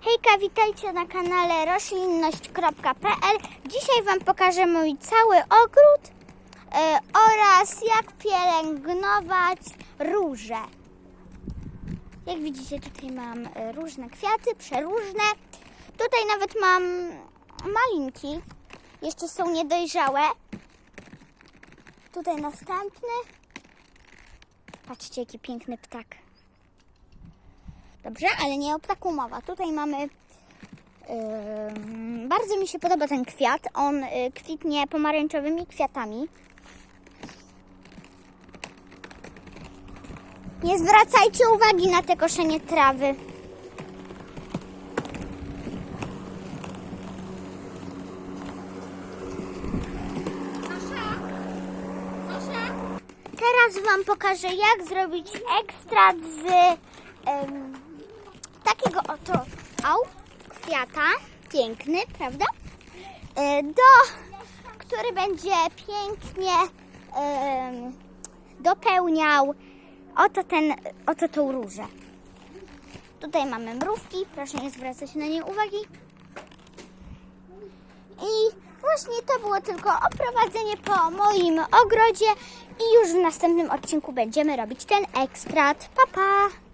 Hejka, witajcie na kanale roślinność.pl. Dzisiaj Wam pokażę mój cały ogród e, oraz jak pielęgnować róże. Jak widzicie, tutaj mam e, różne kwiaty, przeróżne. Tutaj nawet mam malinki, jeszcze są niedojrzałe. Tutaj następny. Patrzcie, jaki piękny ptak. Dobrze, ale nie o ptaku mowa. Tutaj mamy. ym, bardzo mi się podoba ten kwiat. On y, kwitnie pomarańczowymi kwiatami. Nie zwracajcie uwagi na te koszenie trawy. Teraz Wam pokażę, jak zrobić ekstrakt z au, kwiata. Piękny, prawda? E, do, który będzie pięknie em, dopełniał oto, ten, oto tą różę. Tutaj mamy mrówki, proszę nie zwracać na nie uwagi. I właśnie to było tylko oprowadzenie po moim ogrodzie i już w następnym odcinku będziemy robić ten ekstrat. Pa, pa!